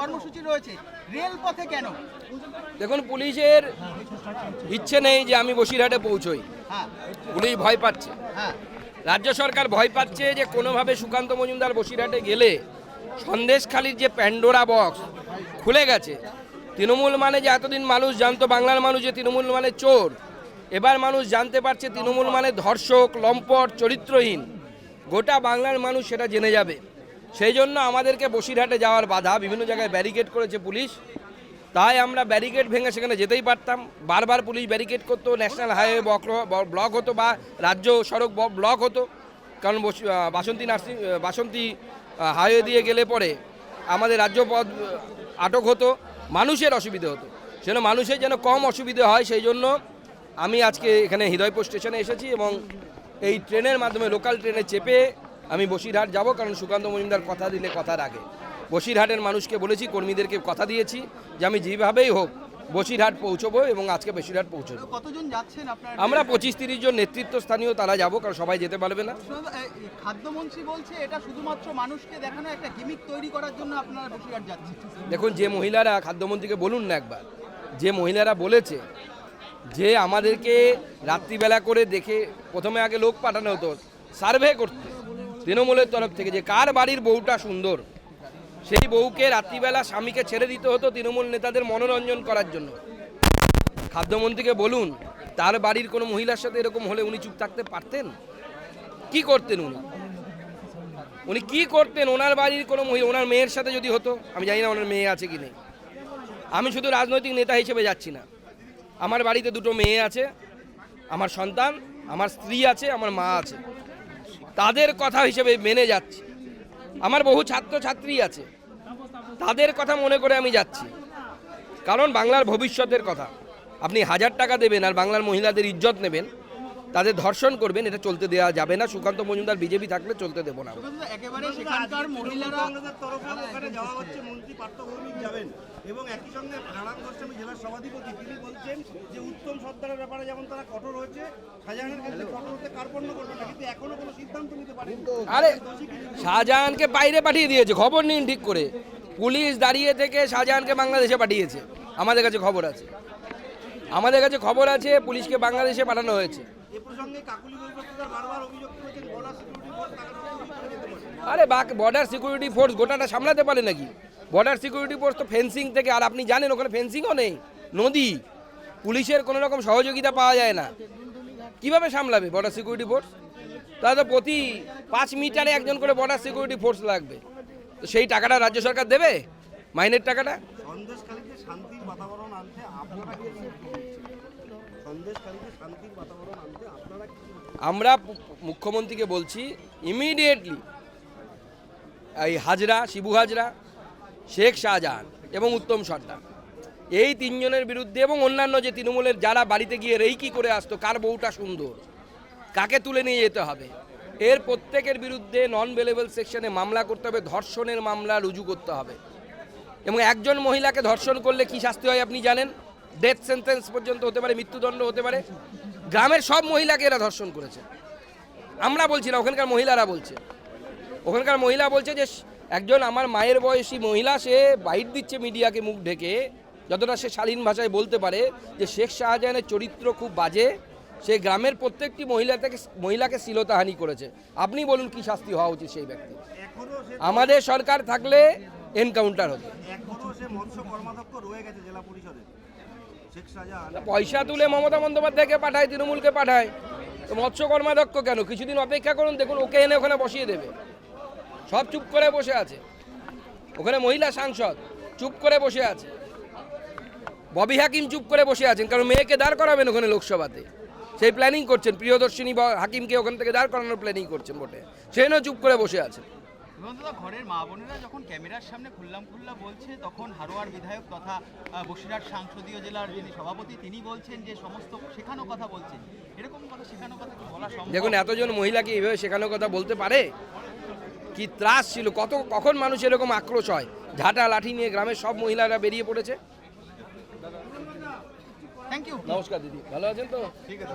কর্মসূচি রয়েছে। কেন? দেখুন পুলিশের ইচ্ছে নেই যে আমি বসিরহাটে পৌঁছই। হ্যাঁ। পুলিশ ভয় পাচ্ছে। হ্যাঁ। রাজ্য সরকার ভয় পাচ্ছে যে কোনোভাবে সুকান্ত মজুমদার বসিরহাটে গেলে সন্দেশখালির যে প্যান্ডোরা বক্স খুলে গেছে তৃণমূল মানে যে এতদিন মানুষ জানতো বাংলার মানুষ যে তৃণমূল মানে চোর এবার মানুষ জানতে পারছে তৃণমূল মানে ধর্ষক লম্পট চরিত্রহীন। গোটা বাংলার মানুষ সেটা জেনে যাবে। সেই জন্য আমাদেরকে বসিরহাটে যাওয়ার বাধা। বিভিন্ন জায়গায় ব্যারিকেড করেছে পুলিশ। তাই আমরা ব্যারিকেড ভেঙে সেখানে যেতেই পারতাম। বারবার পুলিশ ব্যারিকেড করতো ন্যাশনাল হাইওয়ে ব্লক হতো বা রাজ্য সড়ক ব্লক হতো। কারণ বস- বাসন্তী নার্সিং বাসন্তী হাইওয়ে দিয়ে গেলে পরে আমাদের রাজ্য পথ আটক হতো। মানুষের অসুবিধে হতো। সেজন্য মানুষের যেন কম অসুবিধে হয়, সেই জন্য আমি আজকে এখানে হৃদয়পুর স্টেশনে এসেছি এবং এই ট্রেনের মাধ্যমে লোকাল ট্রেনে চেপে আমি বসিরহাট যাব কারণ সুকান্ত মজুমদার কথা দিলে কথার আগে। বসিরহাটের মানুষকে বলেছি কর্মীদেরকে কথা দিয়েছি যে আমি যেভাবেই হোক বসিরহাট পৌঁছবো এবং আজকে বসিরহাট পৌঁছবো। কতজন যাচ্ছেন আপনার? আমরা পঁচিশ তিরিশ জন নেতৃত্ব স্থানীয় তারা যাব কারণ সবাই যেতে পারবে না। খাদ্যমন্ত্রী বলছে এটা শুধুমাত্র মানুষকে দেখানো একটা গিমিক তৈরি করার জন্য আপনারা বসিরহাট যাচ্ছেন। দেখুন যে মহিলারা খাদ্যমন্ত্রীকে বলুন না একবার যে মহিলারা বলেছে যে আমাদেরকে রাত্রিবেলা করে দেখে প্রথমে আগে লোক পাঠানো হতো সার্ভে করতে। তৃণমূলের তরফ থেকে যে কার বাড়ির বউটা সুন্দর, সেই বউকে রাত্রিবেলা স্বামীকে ছেড়ে দিতে হতো তৃণমূল নেতাদের মনোরঞ্জন করার জন্য। খাদ্যমন্ত্রীকে বলুন, তার বাড়ির কোনো মহিলার সাথে এরকম হলে উনি চুপ থাকতে পারতেন? কি করতেন উনি? উনি কি করতেন? ওনার বাড়ির কোনো মহিলা ওনার মেয়ের সাথে যদি হতো? আমি জানি না ওনার মেয়ে আছে কি নেই। আমি শুধু রাজনৈতিক নেতা হিসেবে যাচ্ছি না। আমার বাড়িতে দুটো মেয়ে আছে, আমার সন্তান, আমার স্ত্রী আছে, আমার মা আছে। তাদের কথা হিসেবে মেনে যাচ্ছি। আমার বহু ছাত্র ছাত্রী আছে। তাদের কথা মনে করে আমি যাচ্ছি। কারণ বাংলার ভবিষ্যতের কথা। আপনি হাজার টাকা দেবেন আর বাংলার মহিলাদের ইজ্জত নেবেন। তাদের ধর্ষণ করবেন এটা চলতে দেওয়া যাবে না। সুকান্ত মজুমদার বিজেপি থাকলে চলতে দেবো না। যাবেন এবং একই সঙ্গে নারায়ণ গোস্বামী জেলার সভাধিপতি তিনি বলছেন যে উত্তম সর্দারের ব্যাপারে যেমন তারা কঠোর হয়েছে শাহজাহানের ক্ষেত্রে কঠোর হতে কার্পণ্য করবে না কিন্তু এখনও কোনো সিদ্ধান্ত নিতে পারেনি। আরে শাহজাহানকে বাইরে পাঠিয়ে দিয়েছে খবর নিন ঠিক করে। পুলিশ দাঁড়িয়ে থেকে শাহজাহানকে বাংলাদেশে পাঠিয়েছে আমাদের কাছে খবর আছে। আমাদের কাছে খবর আছে পুলিশকে বাংলাদেশে পাঠানো হয়েছে। এ প্রসঙ্গে কাকুলি বারবার অভিযোগ করেছেন বর্ডার সিকিউরিটি ফোর্স তাকে করে যেতে পারে আরে বাক বর্ডার সিকিউরিটি ফোর্স গোটাটা সামলাতে পারে নাকি? বর্ডার সিকিউরিটি ফোর্স তো ফেন্সিং থেকে আর আপনি জানেন ওখানে ফেন্সিংও নেই নদী। পুলিশের কোনো রকম সহযোগিতা পাওয়া যায় না। কীভাবে সামলাবে বর্ডার সিকিউরিটি ফোর্স তাহলে তো প্রতি পাঁচ মিটারে একজন করে বর্ডার সিকিউরিটি ফোর্স লাগবে। তো সেই টাকাটা রাজ্য সরকার দেবে? মাইনের টাকাটা? আমরা মুখ্যমন্ত্রীকে বলছি ইমিডিয়েটলি এই হাজরা, শিবু হাজরা, শেখ শাহজাহান এবং উত্তম সর্দার এই তিনজনের বিরুদ্ধে এবং অন্যান্য যে তৃণমূলের যারা বাড়িতে গিয়ে রেইকি করে আসতো, কার বউটা সুন্দর, কাকে তুলে নিয়ে যেতে হবে, এর প্রত্যেকের বিরুদ্ধে নন বেলেবল সেকশনে মামলা করতে হবে, ধর্ষণের মামলা রুজু করতে হবে। এবং একজন মহিলাকে ধর্ষণ করলে কি শাস্তি হয় আপনি জানেন? ডেথ সেন্টেন্স পর্যন্ত হতে পারে মৃত্যুদণ্ড হতে পারে। গ্রামের সব মহিলাকে এরা ধর্ষণ করেছে। আমরা বলছি না ওখানকার মহিলারা বলছে। ওখানকার মহিলা বলছে যে একজন আমার মায়ের বয়সী মহিলা সে বাইট দিচ্ছে মিডিয়াকে মুখ ঢেকে যতটা সে শালীন ভাষায় বলতে পারে যে শেখ শাহজাহানের চরিত্র খুব বাজে সে গ্রামের প্রত্যেকটি মহিলা থেকে মহিলাকে শ্লীলতাহানি করেছে। আপনি বলুন কি শাস্তি হওয়া উচিত সেই ব্যক্তি? আমাদের সরকার থাকলে এনকাউন্টার শাহজাহান পয়সা তুলে মমতা বন্দ্যোপাধ্যায়কে পাঠায় তৃণমূলকে পাঠায়। তো মৎস্য কর্মাধ্যক্ষ কেন? কিছুদিন অপেক্ষা করুন দেখুন ওকে এনে ওখানে বসিয়ে দেবে। সব চুপ করে বসে আছে। ওখানে মহিলা সাংসদ চুপ করে বসে আছে। ববি হাকিম চুপ করে বসে আছেন কারণ মেয়েকে দাঁড় করাবেন ওখানে লোকসভাতে। সেই প্ল্যানিং করছেন প্রিয়দর্শিনী হাকিমকে ওখান থেকে দাঁড় করানোর প্ল্যানিং করছেন বটে। সেজন্য চুপ করে বসে আছে বিমলদা ঘরের মা বোনেরা যখন ক্যামেরার সামনে খুললাম খুল্লা বলছে তখন হারোয়ার বিধায়ক তথা বসিরহাট সংসদীয় জেলার যিনি সভাপতি তিনি বলছেন যে সমস্ত শেখানো কথা বলছেন। এরকম কথা শেখানো কথা কি বলা সম্ভব? দেখুন এতজন মহিলাকে এইভাবে শেখানোর কথা বলতে পারে? কি ত্রাস ছিল? কত কখন মানুষ এরকম আক্রোশ হয়? ঝাঁটা লাঠি নিয়ে গ্রামের সব মহিলারা বেরিয়ে পড়েছে? থ্যাংক ইউ নমস্কার দিদি। ভালো আছেন তো? ঠিক আছে